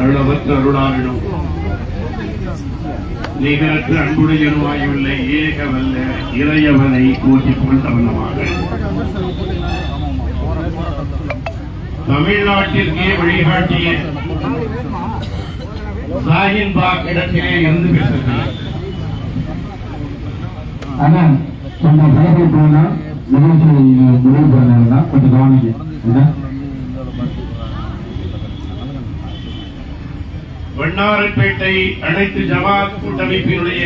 அருளவற்ற அருளாரிடம். நிகரற்ற அன்புடையனுமாயுள்ள ஏகவல்ல இறையவனை போற்றி புகழ்ந்த வண்ணமாக தமிழ்நாட்டிற்கே வழிகாட்டிய சாஹின்பாக் இடத்திலே இருந்து பேசுகிறேன். ஆனா சொன்ன பலகை போனா நிகழ்ச்சி முடிவு பண்ணா கொஞ்சம் கவனிக்க வண்ணாரப்பேட்டை அனைத்து ஜமாத் கூட்டமைப்பினுடைய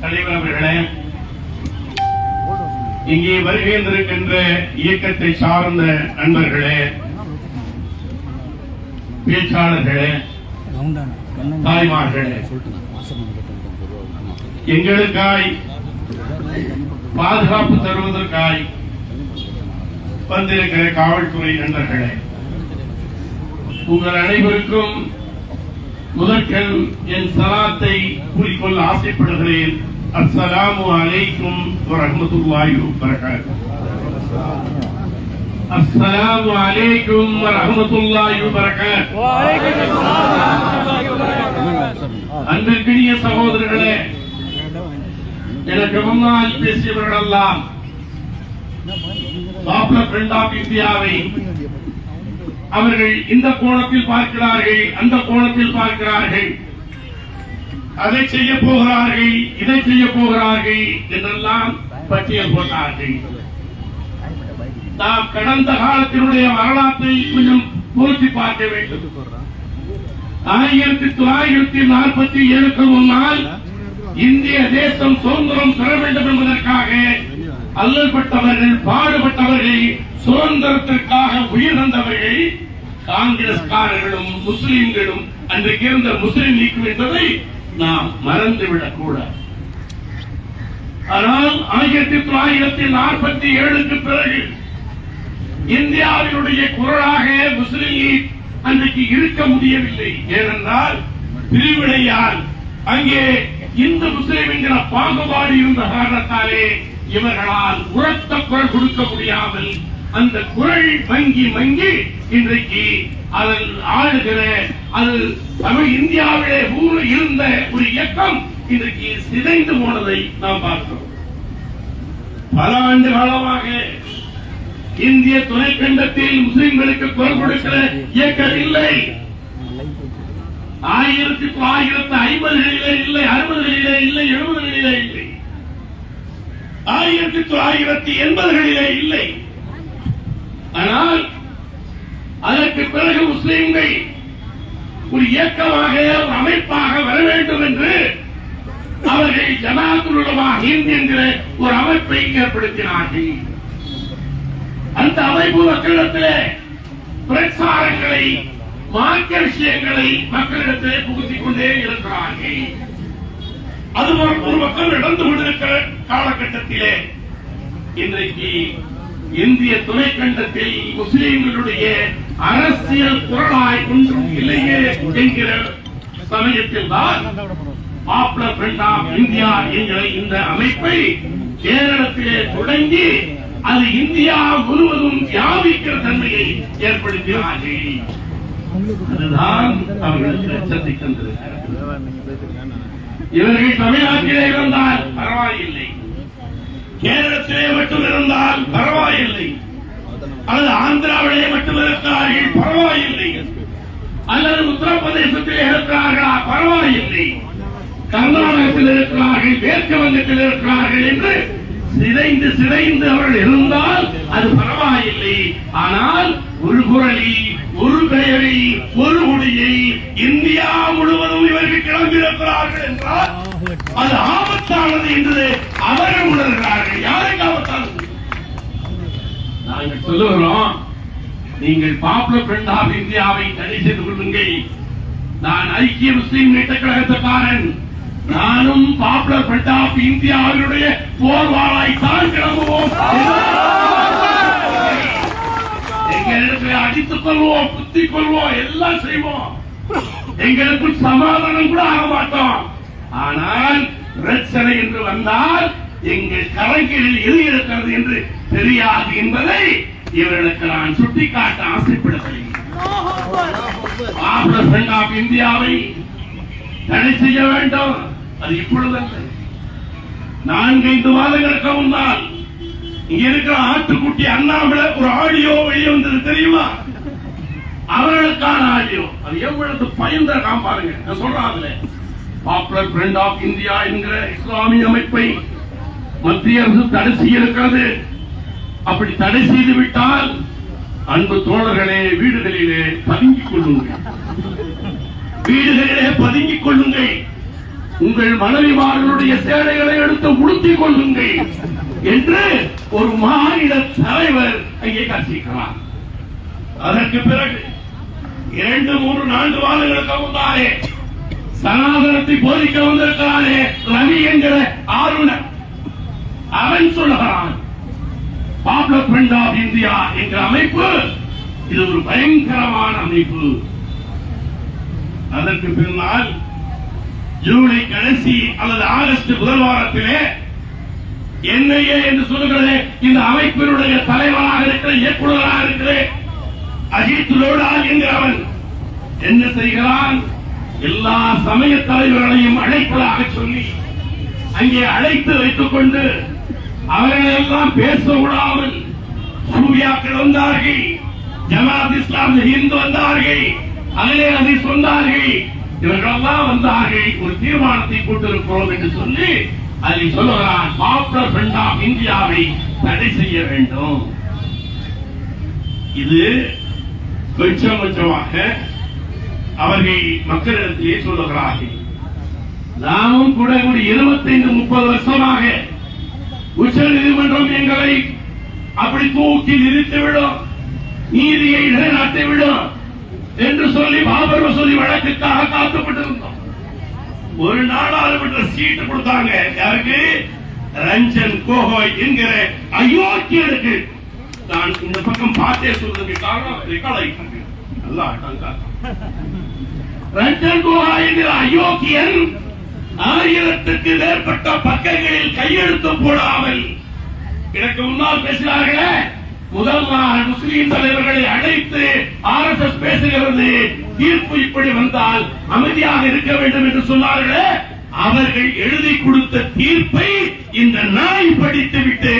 தலைவர் அவர்களே இங்கே வருகின்றிருக்கின்ற இயக்கத்தை சார்ந்த நண்பர்களே பேச்சாளர்களே தாய்மார்களே எங்களுக்காய் பாதுகாப்பு தருவதற்காய் வந்திருக்கிற காவல்துறை நண்பர்களே உங்கள் அனைவருக்கும் முதற்கண் என் சலாத்தை கூறிக்கொள்ள ஆசைப்படுகிறேன். அஸ்ஸலாமு அலைக்கும் வரஹ்மத்துல்லாஹி வரகாத்து அஸ்ஸலாமு அலைக்கும் வரஹ்மத்துல்லாஹி வரகாத்து அன்பிற்கினிய சகோதரர்களே எனக்கு முன்னால் பேசியவர்களெல்லாம் பாப்புலர் ஃப்ரண்ட் ஆஃப் இந்தியாவை அவர்கள் இந்த கோணத்தில் பார்க்கிறார்கள் அந்த கோணத்தில் பார்க்கிறார்கள். அதை செய்ய போகிறார்கள் இதை செய்ய போகிறார்கள் என்றெல்லாம் பட்டியல் போட்டார்கள். நாம் கடந்த காலத்தினுடைய வரலாற்றை கொஞ்சம் பொருத்தி பார்க்க வேண்டும். ஆயிரத்தி தொள்ளாயிரத்தி நாற்பத்தி ஏழுக்கு முன்னால் இந்திய தேசம் சுதந்திரம் பெற வேண்டும் என்பதற்காக அல்லல்பட்டவர்கள் பாடுபட்டவர்கள் சுதந்திரத்திற்காக உயிர் தந்தவர்கள் காங்கிரஸ்காரர்களும் முஸ்லிம்களும் அன்றைக்கு இருந்த முஸ்லிம் லீக் என்பதை நாம் மறந்துவிடக் கூடாது ஆனால் ஆயிரத்தி தொள்ளாயிரத்தி நாற்பத்தி ஏழுக்கு பிறகு இந்தியாவினுடைய குரலாக முஸ்லிம் லீக் அன்றைக்கு இருக்க முடியவில்லை. ஏனென்றால் பிரிவினையால் அங்கே இந்து முஸ்லிம் என்கிற பாகுபாடு இருந்த காரணத்தாலே இவர்களால் உரத்த குரல் கொடுக்க முடியாமல் அந்த குரல் வங்கி வங்கி இன்றைக்கு அதன் ஆளுகிற அது தமிழ் இந்தியாவிலே ஊர் இருந்த ஒரு இயக்கம் இன்றைக்கு சிதைந்து போனதை நாம் பார்க்கிறோம். பல ஆண்டு காலமாக இந்திய துணைக்கண்டத்தில் முஸ்லிம்களுக்கு குரல் கொடுக்கிற இயக்கம் இல்லை. ஆயிரத்தி தொள்ளாயிரத்தி ஐம்பதுகளிலே இல்லை அறுபதுகளிலே இல்லை எழுபதுகளிலே இல்லை. ஆயிரத்தி தொள்ளாயிரத்தி எண்பதுகளிலே இல்லை. ஆனால் அதற்கு பிறகு முஸ்லீம்கள் ஒரு இயக்கமாக ஒரு அமைப்பாக வர வேண்டும் என்று அவர்கள் ஜனாத்துலமாக ஹிந்த் என்கிற ஒரு அமைப்பை ஏற்படுத்தினார்கள். அந்த அமைப்பு மக்களிடத்திலே பிரச்சாரங்களை மார்க்க விஷயங்களை மக்களிடத்திலே புகுத்திக் கொண்டே இருக்கிறார்கள். அது ஒரு ஒரு பக்கம் நடந்து கொண்டிருக்கிற காலகட்டத்திலே இன்றைக்கு இந்திய துணைக்கண்டத்தில் முஸ்லீம்களுடைய அரசியல் குரலாய் ஒன்றும் இல்லையே என்கிற சமயத்தில் தான் பாப்புலர் ஃப்ரண்ட் ஆஃப் இந்தியா என்கிற இந்த அமைப்பை கேரளத்திலே தொடங்கி அது இந்தியா முழுவதும் வியாபிக்கிற தன்மையை ஏற்படுத்தினார்கள். அதுதான் அவர்களுக்கு லட்சத்தை தந்திருக்கிறது. இவர்கள் தமிழ்நாட்டிலே இருந்தால் பரவாயில்லை. கேரளத்திலே மட்டும் இருந்தால் பரவாயில்லை. அல்லது ஆந்திராவிலே மட்டும் இருக்கிறார்கள் பரவாயில்லை. அல்லது உத்தரப்பிரதேசத்திலே இருக்கிறார்களா பரவாயில்லை. கர்நாடகத்தில் இருக்கிறார்கள் மேற்கு வங்கத்தில் இருக்கிறார்கள் என்று சிதைந்து சிதைந்து அவர்கள் இருந்தால் அது பரவாயில்லை. ஆனால் ஒரு குரலில் ஒரு பெயரை ஒரு மொழியை இந்தியா முழுவதும் இவர்கள் கிளம்பியிருக்கிறார்கள் என்றால் அது ஆபத்தானது என்று அவர்கள் உணர்கிறார்கள். யாருக்கு ஆபத்தானது? நாங்கள் சொல்லுகிறோம் நீங்கள் பாப்புலர் ஃப்ரண்ட் ஆஃப் இந்தியாவை தடை செய்து கொள்ளுங்கள். நான் ஐக்கிய முஸ்லீம் நீட்ட கழகத்துக்காரன் நானும் பாப்புலர் ஃப்ரண்ட் ஆஃப் இந்தியாவினுடைய போர்வாளாய் தான் கிளம்புவோம். எங்களுக்கு அடித்துக் கொள்வோம் குத்திக் கொள்வோம் எல்லாம் செய்வோம். எங்களுக்கு சமாதானம் கூட ஆக மாட்டோம். ஆனால் பிரச்சனை என்று வந்தால் எங்கள் கலைஞரில் எது இருக்கிறது என்று தெரியாது என்பதை இவர்களுக்கு நான் சுட்டிக்காட்ட ஆசைப்படுகிறேன். பாப்புலர் ஆஃப் இந்தியாவை தடை செய்ய வேண்டும். அது இப்பொழுது நான்கைந்து மாதங்களுக்கு முன்னால் இங்க இருக்கிற ஆட்டுக்குட்டி அண்ணாமலை ஒரு ஆடியோ வெளியே வந்தது தெரியுமா? அவர்களுக்கான ஆடியோ. அது எவ்வளவு பயந்தரகாம் பாருங்க. நான் சொல்றேன் அதுல. பாப்புலர் ஃப்ரண்ட் ஆஃப் இந்தியா என்கிற இஸ்லாமிய அமைப்பை மத்திய அரசு தடை செய்திருக்கிறது. அப்படி தடை செய்து விட்டால் அன்பு தோழர்களே வீடுகளிலே பதுங்கிக் கொள்ளுங்கள். வீடுகளிலே பதுங்கிக் கொள்ளுங்கள். உங்கள் மனைவிமார்களுடைய சேலைகளை எடுத்து உடுத்திக் கொள்ளுங்கள். என்று ஒரு மாநில தலைவர் அங்கே கற்பிக்கிறார். அதற்கு பிறகு இரண்டு மூன்று நான்கு வாரங்களுக்கு முன்னாலே சனாதனத்தை போதிக்க வந்திருக்கிறானே ரவி என்கிற ஆளுநர். அவன் சொல்லுகிறான் பாப்புலர் ஃப்ரண்ட் ஆஃப் இந்தியா என்ற அமைப்பு இது ஒரு பயங்கரமான அமைப்பு. அதற்கு பின்னால் ஜூலை கடைசி அல்லது ஆகஸ்ட் முதல் வாரத்திலே என்ஐஏ என்று சொல்லுகிறது இந்த அமைப்பினுடைய தலைவனாக இருக்கிற இயக்குநராக இருக்கிற அஜித் லோடால் என்கிறவன். என்ன செய்கிறான்? எல்லா சமய தலைவர்களையும் அழைப்பதாக சொல்லி அங்கே அழைத்து வைத்துக் கொண்டு அவர்களெல்லாம் பேச விடாமல் சூர்யாக்கள் வந்தார்கள் ஜமாத் இஸ்லாம் ஹிந்து வந்தார்கள் அகிலே அதை சொன்னார்கள். இவர்களெல்லாம் வந்தார்கள் ஒரு தீர்மானத்தை போட்டிருக்கிறோம் என்று சொல்லி அதில் சொல்லுகிறான் மாப்பிளர் ஃப்ரண்ட் ஆஃப் இந்தியாவை தடை செய்ய வேண்டும். இது கொஞ்சம் கொஞ்சமாக அவர்கள் மக்களிடத்திலே சொல்லுகிறார்கள். நாமும் கூட ஒரு இருபத்தைந்து முப்பது வருஷமாக உச்ச நீதிமன்றம் எங்களை அப்படி தூக்கி நிறுத்திவிடும் நீதியை நிலைநாட்டிவிடும் என்று சொல்லி பாபர் மசூதி வழக்குக்காக காத்துப்பட்டிருந்தோம் ஒரு நாடாளுமன்ற சீட்டு கொடுத்தாங்க. யாருக்கு? ரஞ்சன் கோகோய் என்கிற அயோக்கியனுக்கு நான் இந்த பக்கம் பார்த்தே சொல்றதுக்கு காரணம் ரெக்கார்ட் ஆகிட்டு நல்லா ஆட்டாங்க ரஞ்சன் கோகாய் என்கிற அயோக்கியன் ஆயிரத்திற்கு மேற்பட்ட பக்கங்களில் கையெழுத்து போடாமல் எனக்கு முன்னால் பேசினார்களே முதல் முஸ்லீம் தலைவர்களை அழைத்து ஆர் எஸ் எஸ் பேசுகிறது தீர்ப்பு இப்படி வந்தால் அமைதியாக இருக்க வேண்டும் என்று சொன்னார்களே அவர்கள் எழுதி கொடுத்த தீர்ப்பை இந்த நாய் படித்துவிட்டு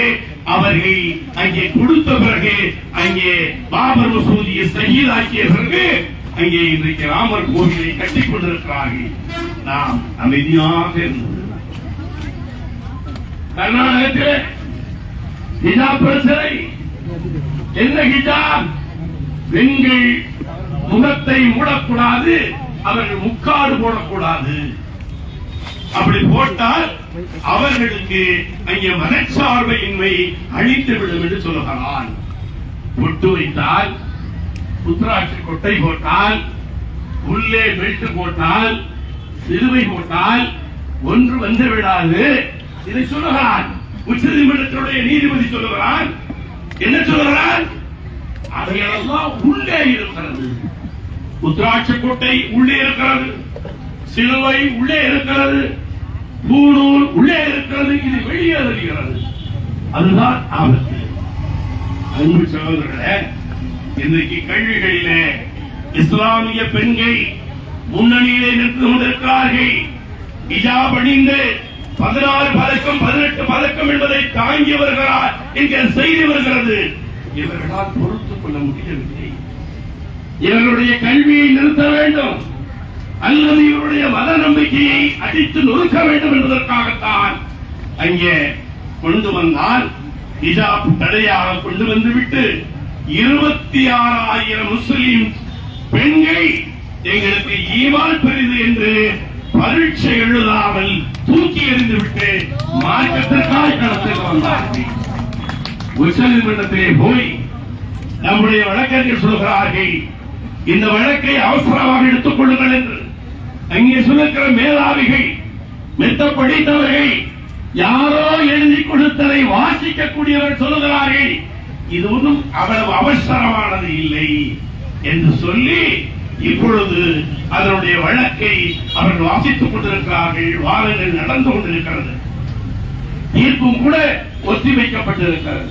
அவர்கள் அங்கே கொடுத்த பிறகு அங்கே பாபர் மசூதியை சகிதாக்கிய பிறகு அங்கே இன்றைக்கு ராமர் கோவிலை கட்டிக் கொண்டிருக்கிறார்கள். நாம் அமைதியாக கர்நாடகத்தில் பிரச்சனை. என்ன ஹிஜாப் பெண்கள் முகத்தை மூடக்கூடாது அவர்கள் முக்காடு போடக்கூடாது. அப்படி போட்டால் அவர்களுக்கு அங்கே மனச்சார்பையின்மை அழித்துவிடும் என்று சொல்லுகிறான். பொட்டு வைத்தால் புத்ராட்சி கொட்டை போட்டால் உள்ளே பெல்ட் போட்டால் சிலுவை போட்டால் ஒன்று வந்து விடாது இதை சொல்லுகிறான். உச்ச நீதிமன்றத்தினுடைய நீதிபதி சொல்லுகிறான் என்ன சொல்லுகிறான் அவைகளெல்லாம் உள்ளே இருக்கிறது. உத்ராட்ச கோட்டை உள்ளே இருக்கிறது. சிலுவை உள்ளே இருக்கிறது. பூணூல் உள்ளே இருக்கிறது. இது வெளியே தெரிகிறது. அதுதான் ஆபத்து. அன்பு சகோதரர்களே இன்றைக்கு கல்விகளிலே இஸ்லாமிய பெண்கள் முன்னணியிலே நின்று கொண்டிருக்கிறார்கள். ஹிஜாப் அணிந்து பதினாறு பதக்கம் பதினெட்டு பதக்கம் என்பதை தாங்கி வருகிறார் என்கிற செய்தி வருகிறது. இவர்களால் பொறுத்துக் கொள்ள முடியவில்லை. இவர்களுடைய கல்வியை நிறுத்த வேண்டும். அல்லது இவருடைய மத நம்பிக்கையை அடித்து நொறுக்க வேண்டும் என்பதற்காகத்தான் அங்கே கொண்டு வந்தால் ஹிஜாப் தடையாக கொண்டு வந்துவிட்டு இருபத்தி ஆறாயிரம் முஸ்லிம் பெண்கள் எங்களுக்கு ஈமான் பெரிது என்று பரீட்சை எழுதாமல் தூக்கி எறிந்துவிட்டு மார்க்கத்திற்காய் களத்துக்கு வந்தார்கள் உச்ச நீதிமன்றத்திலே போய் நம்முடைய வழக்கறிஞர் சொல்கிறார்கள் இந்த வழக்கை அவசரமாக எடுத்துக் கொள்ளுங்கள் என்று. அங்கே சொல்லுகிற மேலாவிகள் மெத்த படித்தவர்கள் யாரோ எழுதி கொடுத்ததை வாசிக்கக்கூடியவர் சொல்லுகிறார்கள் இது ஒன்றும் அவ்வளவு அவசரமானது இல்லை என்று சொல்லி இப்பொழுது அதனுடைய வழக்கை அவர்கள் வாசித்துக் கொண்டிருக்கிறார்கள் வாதங்கள் நடந்து கொண்டிருக்கிறது. தீர்ப்பும் கூட ஒத்திவைக்கப்பட்டிருக்கிறது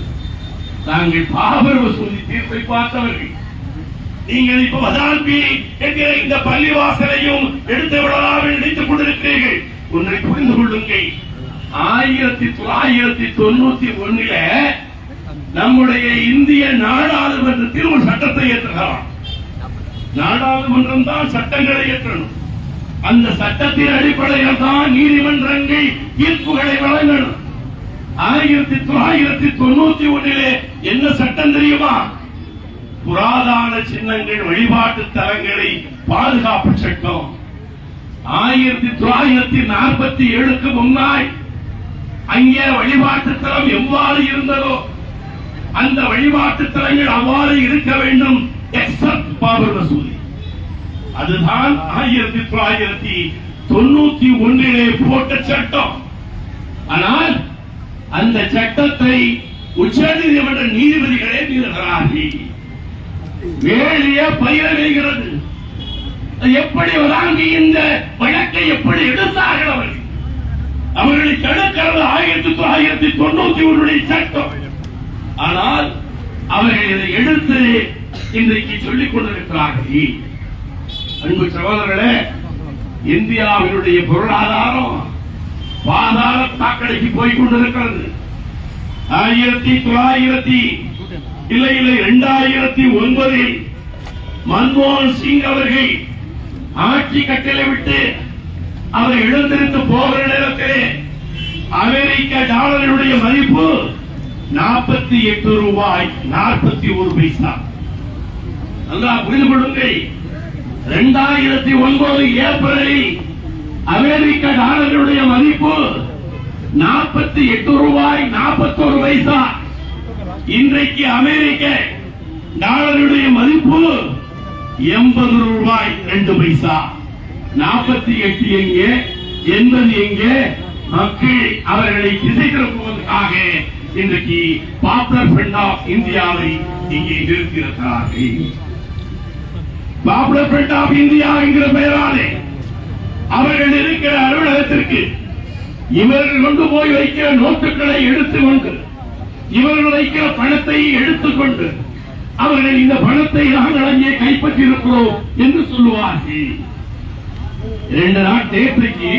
நாங்கள் பாபர் வசூலி தீர்ப்பை பார்த்தவர்கள். நீங்கள் இப்ப மதான்பி என்கிற இந்த பள்ளிவாசலையும் எடுத்து விடலாம் நினைத்துக் கொண்டிருக்கிறீர்கள். ஒன்றை புரிந்து கொள்ளுங்கள். ஆயிரத்தி தொள்ளாயிரத்தி தொண்ணூத்தி ஒண்ணுல நம்முடைய இந்திய நாடாளுமன்றத்தில் ஒரு சட்டத்தை ஏற்றுகிறான். நாடாளுமன்றம் தான் சட்டங்களை ஏற்றணும் அந்த சட்டத்தின் அடிப்படையில் தான் நீதிமன்றங்கள் தீர்ப்புகளை வழங்கணும். ஆயிரத்தி தொள்ளாயிரத்தி தொண்ணூத்தி ஒன்னிலே என்ன சட்டம் தெரியுமா? புராதான சின்னங்கள் வழிபாட்டு தலங்களை பாதுகாப்பு சட்டம். ஆயிரத்தி தொள்ளாயிரத்தி நாற்பத்தி ஏழுக்கு முன்னாய் அங்கே வழிபாட்டு தலம் எவ்வாறு இருந்ததோ அந்த வழிபாட்டு தலங்கள் அவ்வாறு இருக்க வேண்டும் எக்ஸப்ட் பாபர் மசூதி அதுதான் ஆயிரத்தி தொள்ளாயிரத்தி தொண்ணூத்தி ஒன்றிலே போட்ட சட்டம். ஆனால் அந்த சட்டத்தை உச்சநீதிமன்ற நீதிபதிகளே மீறுகிறார்கள். வேலைய பயிர வைகிறது எப்படி வராங்கி இந்த வழக்கை எப்படி எடுத்தார்கள் அவர்கள்? அவர்களை தடுக்கிறது ஆயிரத்தி தொள்ளாயிரத்தி தொண்ணூத்தி ஒன்றுடைய சட்டம். ஆனால் அவர்கள் இதை எடுத்து இன்றைக்கு சொல்லிக் கொண்டிருக்கிறார்கள். அன்பு சகோதரர்களே இந்தியாவினுடைய பொருளாதாரம் பாதாள தாக்கடைக்கு போய் கொண்டிருக்கிறது. ஆயிரத்தி தொள்ளாயிரத்தி இல்லை இல்லை இரண்டாயிரத்தி ஒன்பதில் மன்மோகன் சிங் அவர்கள் ஆட்சி கட்டளை விட்டு அவர் எழுந்திருந்து போகிற நேரத்தில் அமெரிக்க டாலருடைய மதிப்பு நாற்பத்தி எட்டு ரூபாய் நாற்பத்தி ஒரு பைசா. நல்லா புரிந்து கொள்ளுங்கள். இரண்டாயிரத்தி ஒன்பது ஏப்ரலில் அமெரிக்க டாலருடைய மதிப்பு நாற்பத்தி எட்டு ரூபாய் நாற்பத்தோரு பைசா. இன்றைக்கு அமெரிக்க டாலருடைய மதிப்பு எண்பது ரூபாய் ரெண்டு பைசா. நாற்பத்தி எட்டு எங்கே எண்பது எங்கே? மக்கள் அவர்களை திசை திருப்புவதற்காக இன்றைக்கு பாப்புலர் ஃப்ரண்ட் ஆஃப் இந்தியாவை இங்கே நிறுத்தியிருக்கிறார்கள். பாப்புலர் ஃப்ரண்ட் ஆஃப் இந்தியா என்கிற பெயராலே அவர்கள் இருக்கிற அலுவலகத்திற்கு இவர்கள் கொண்டு போய் வைக்கிற நோட்டுகளை எடுத்துக்கொண்டு இவர்கள் வைக்கிற பணத்தை எடுத்துக்கொண்டு அவர்கள் இந்த பணத்தை நாங்கள் அங்கே கைப்பற்றியிருக்கிறோம் என்று சொல்லுவார்கள். இரண்டு நாள் நேற்றைக்கு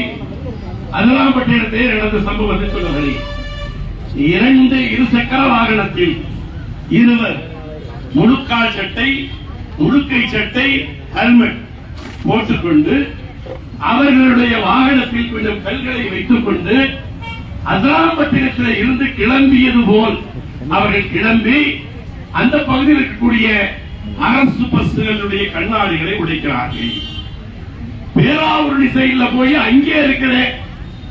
அதெல்லாம் பட்டியலத்தில் நடந்த சம்பவத்தை சொல்லுகிறேன். இரண்டு இருசக்கர வாகனத்தில் இருவர் முழுக்கால் சட்டை முழுக்கை சட்டை ஹெல்மெட் போட்டுக்கொண்டு அவர்களுடைய வாகனத்தில் கொஞ்சம் கல்களை வைத்துக் கொண்டு அதாம்பட்டினத்தில் இருந்து கிளம்பியது போல் அவர்கள் கிளம்பி அந்த பகுதியில் இருக்கக்கூடிய அரசு பஸ்களுடைய கண்ணாடிகளை உடைக்கிறார்கள். பேராவூரணி சைடுல போய் அங்கே இருக்கிற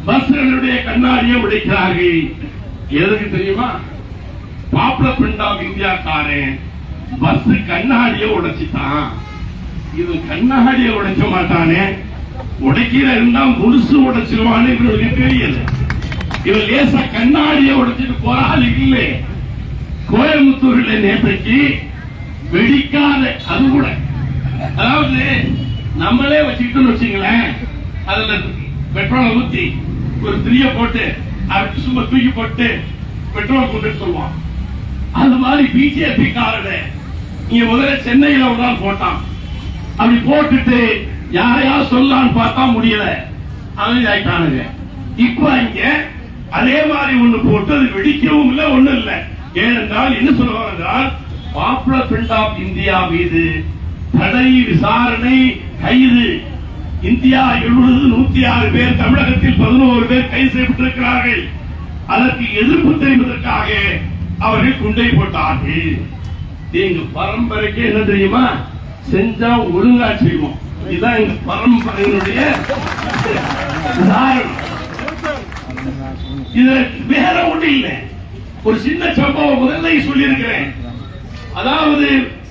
பஸ்களுடைய கண்ணாடியை உடைக்கிறார்கள். எதுக்கு தெரியுமா? பாப்புலர் ஃப்ரண்ட் ஆஃப் இந்தியாக்காரன். பஸ் கண்ணாடியை உடைச்சிட்டான். இது கண்ணாடிய உடைக்க மாட்டானே. உடைக்கிற இருந்தா முழுசு உடைச்சிருவான்னு இவனுக்கு தெரியல இவன் லேசா கண்ணாடிய உடைச்சிட்டு போறாள் இல்லை. கோயம்புத்தூர்ல நேற்றைக்கு வெடிக்காத அது கூட. அதாவது நம்மளே வச்சுக்கிட்டு வச்சுங்களேன் அதுல பெட்ரோலை ஊத்தி ஒரு திரிய போட்டு அப்படி சும்மா தூக்கி போட்டு பெட்ரோல் கொண்டு சொல்லுவான் அது மாதிரி பிஜேபி காரனை. இங்க முதல்ல சென்னையில ஒரு நாள் போட்டான். அப்படி போட்டுட்டு யாரையா சொல்லான்னு பார்த்தா முடியல. அமைதியாயிட்டானுங்க. இப்ப இங்க அதே மாதிரி ஒண்ணு போட்டு அது வெடிக்கவும் இல்ல ஒண்ணும் இல்ல. ஏனென்றால் என்ன சொல்லுவாங்க என்றால் பாப்புலர் ஃப்ரண்ட் ஆஃப் இந்தியா மீது தடை விசாரணை கைது. இந்தியா எழுபது நூத்தி ஆறு பேர் தமிழகத்தில் பதினோரு பேர் கைது செய்யப்பட்டிருக்கிறார்கள். அதற்கு எதிர்ப்பு தெரிவதற்காக அவர்கள் குண்டை போட்டார்கள். எங்க பரம்பரைக்கு என்ன தெரியுமா? செஞ்சா ஒழுங்கா செய்வோம். இதுதான் எங்க பரம்பரையினுடைய உதாரணம். இது வேற ஒண்ணு இல்ல. ஒரு சின்ன சம்பவம் முதல்ல சொல்லியிருக்கிறேன். அதாவது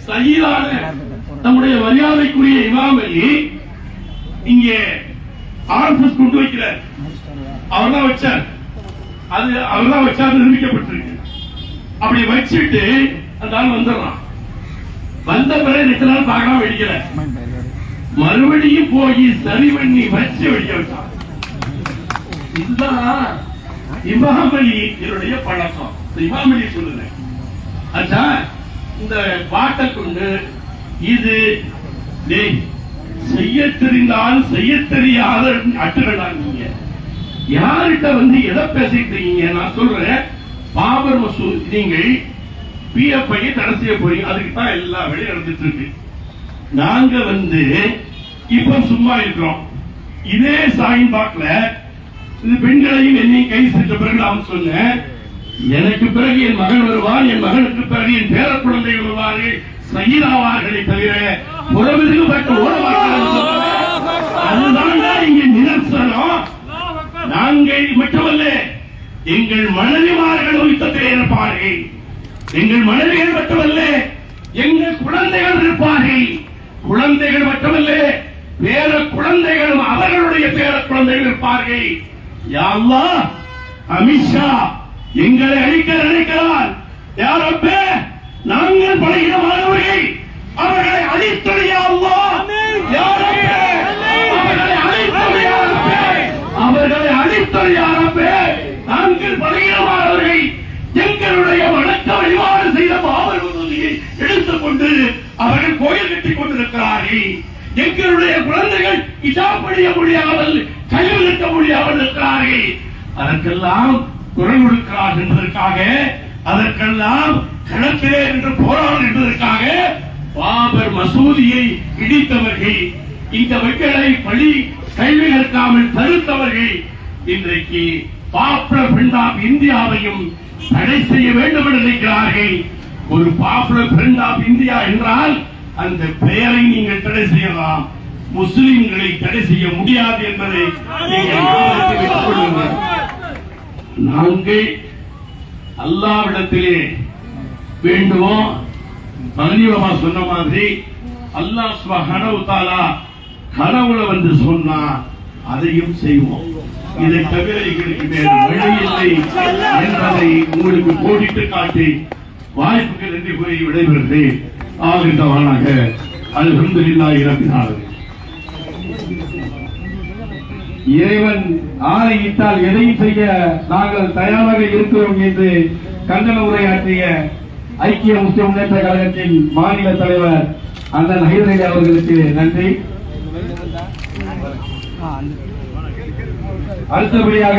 சகிதான நம்முடைய மரியாதைக்குரிய இமாம் அலி இங்கே ஆர்எஸ்எஸ் கொண்டு வைக்கிறார். அவர் தான் வச்சார். அது அவர் தான் வச்சார் நிரூபிக்கப்பட்டிருக்கு. அப்படி வச்சுட்டு அந்த ஆள் வந்துடுறான். வந்த பிறகு ரெண்டு நாள் பார்க்கலாம் வெடிக்கல. மறுபடியும் போய் சரி பண்ணி வச்சு வெடிக்க விட்டான் இதுதான் இமாம் அலி என்னுடைய பழக்கம். இந்த இமாம் அலி சொல்லுங்க. அச்சா இந்த பாட்டை கொண்டு இது டேய், செய்ய தெரிந்தால் செய்ய தெரியாத அட்டுகளா நீங்க. யார்கிட்ட வந்து எதை பேசிட்டு இருக்கீங்க? நான் சொல்றேன் பாபர் மசூத் நீங்கள் பிஎஃப்ஐ தடை செய்ய போறீங்க. அதுக்கு தான் எல்லா வேலையும் நடந்துட்டு இருக்கு. நாங்க வந்து இப்ப சும்மா இருக்கிறோம். இதே சாயின்பாக்ல இது பெண்களையும் என்னையும் கை சென்ற பிறகு நான் சொன்னேன். எனக்கு பிறகு என் மகன் வருவான் என் மகனுக்கு பிறகு என் பேர குழந்தைகள் வருவார்கள் சகிதாவார்களை தவிர புறவிருக்கப்பட்ட ஓடவார்கள் அதுதான் இங்க நிதர்சனம். நாங்கள் மட்டுமல்ல எங்கள் மனைவிமார்கள் யுத்தத்தில் இருப்பார்கள். எங்கள் மனைவிகள் மட்டுமல்ல எங்கள் குழந்தைகள் இருப்பார்கள். குழந்தைகள் மட்டுமல்ல பேர குழந்தைகளும் அவர்களுடைய பேர குழந்தைகள் இருப்பார்கள். யா அமித்ஷா எங்களை அழிக்க நினைக்கிறார். யாரப்ப நாங்கள் பலகீனமானவர்கள் அவர்களை கொண்டு அவர்கள் கோயில் கட்டி கொண்டிருக்கிறார்கள். எங்களுடைய குழந்தைகள் இஜாப் முடியாமல் கல்வி முடியாமல் இருக்கிறார்கள் அதற்கெல்லாம் குரல் கொடுக்கிறார் என்பதற்காக அதற்கெல்லாம் களத்திலே என்று போராடும் என்பதற்காக பாபர் மசூதியை இடித்தவர்கள் இந்த மக்களை பழி கல்வி கற்காமல் தடுத்தவர்கள் இன்றைக்கு பாப்புலர் பிண்டாப் இந்தியாவையும் தடை செய்ய வேண்டும் என்று நினைக்கிறார்கள். ஒரு பாப்புலர் ஃப்ரெண்ட் ஆஃப் இந்தியா என்றால் அந்த பெயரை நீங்கள் தடை செய்யலாம். முஸ்லிம்களை தடை செய்ய முடியாது என்பதை நீங்கள் நாங்கள் அல்லாவிடத்திலே வேண்டுவோம். பழனிவமா சொன்ன மாதிரி அல்லாஹ் சுபஹானஹு தஆலா கனவுல வந்து சொன்னா அதையும் செய்வோம். இதை தவிர எங்களுக்கு வேறு வழி இல்லை என்பதை உங்களுக்கு கோடிட்டு காட்டி வாய்ப்புக்கு நன்றி கூறி விடைபெறுகிறேன். ஆகின்றவனாக அல்ஹம்துலில்லாஹி ரப்பில் ஆலமீன். இறைவன் ஆணையிட்டால் எதையும் செய்ய நாங்கள் தயாராக இருக்கிறோம் என்று கண்டன உரையாற்றிய ஐக்கிய முஸ்லிம் முன்னேற்ற கழகத்தின் மாநில தலைவர் அண்ணன் ஹைதரலி அவர்களுக்கு நன்றி. அடுத்தபடியாக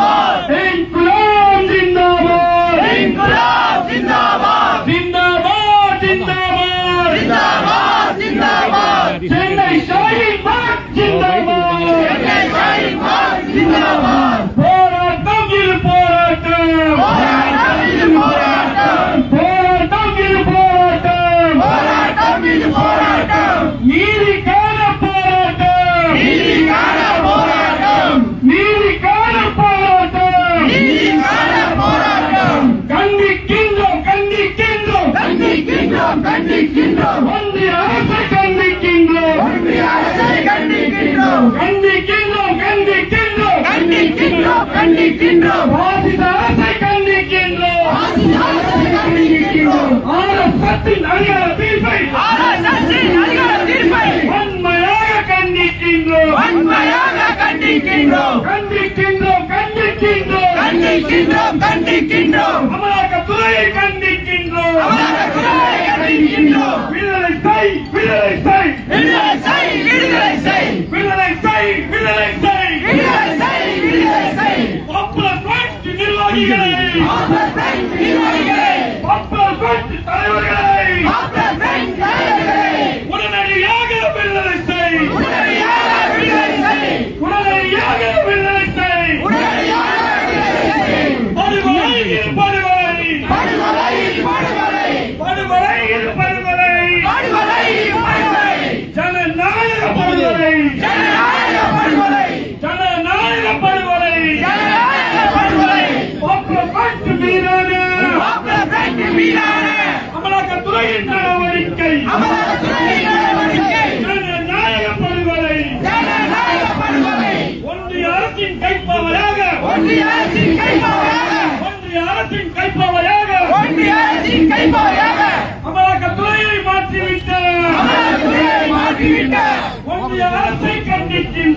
கண்டிக்கின்றோம். ஒன்றிய அரசை கண்டிக்கின்றோம். ஒன்றிய அரசை கண்டிக்கின்றோம். கண்டிக்கின்றோம் கண்டிக்கின்றோம். கண்டிக்கின்றோம் கண்டிக்கின்றோம். பாசித அரசை கண்டிக்கின்றோம். ஆசிய அரசை கண்டிக்கின்றோம். ஆர்எஸ்எஸ்ஸின் அதிகார தீர்ப்பை ஆர்எஸ்எஸ்ஸின் அதிகார தீர்ப்பை வன்மையாக கண்டிக்கின்றோம். வன்மையாக கண்டிக்கின்றோம். கண்டிக்கின்றோம் கண்டிக்கின்றோம். கண்டிக்கின்றோம் கண்டிக்கின்றோம். அமலாக்கத்துறையை கண்டிக்கின்றோம் அமலாக்கத்துறையை கண்டிக்கின்றோம் விடுதலை செய் விடுதலை செய் விடுதலை செய் விடுதலை செய் விடுதலை செய் விடுதலை செய் விடுதலை செய் விடுதலை செய் பாப்புலர் ஃப்ரண்ட் நிர்வாகிகளே ஆபர் பிரெண்ட் நிர்வாகிகளே பாப்புலர் ஃப்ரண்ட் தலைவர்களே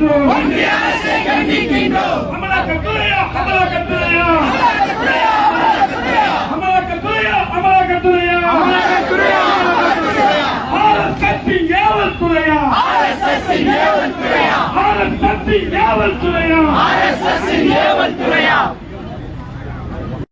கண்டிக்கின்றோம் ஒன்றிய அரசை கண்டிக்கின்றோம் அமலாக்கத்துறையா அமலாக்கத்துறையா அமலாக்கத்துறையா அமலாக்கத்துறையா அமலாக்கத்துறையா அமலாக்கத்துறையா ஆர்எஸ்எஸ்ஸின் ஏவல் துறையா? RSS இன் ஏவல் துறையா? ஆர்எஸ்எஸ்ஸின் ஏவல் துறையா RSS இன் ஏவல் துறையா?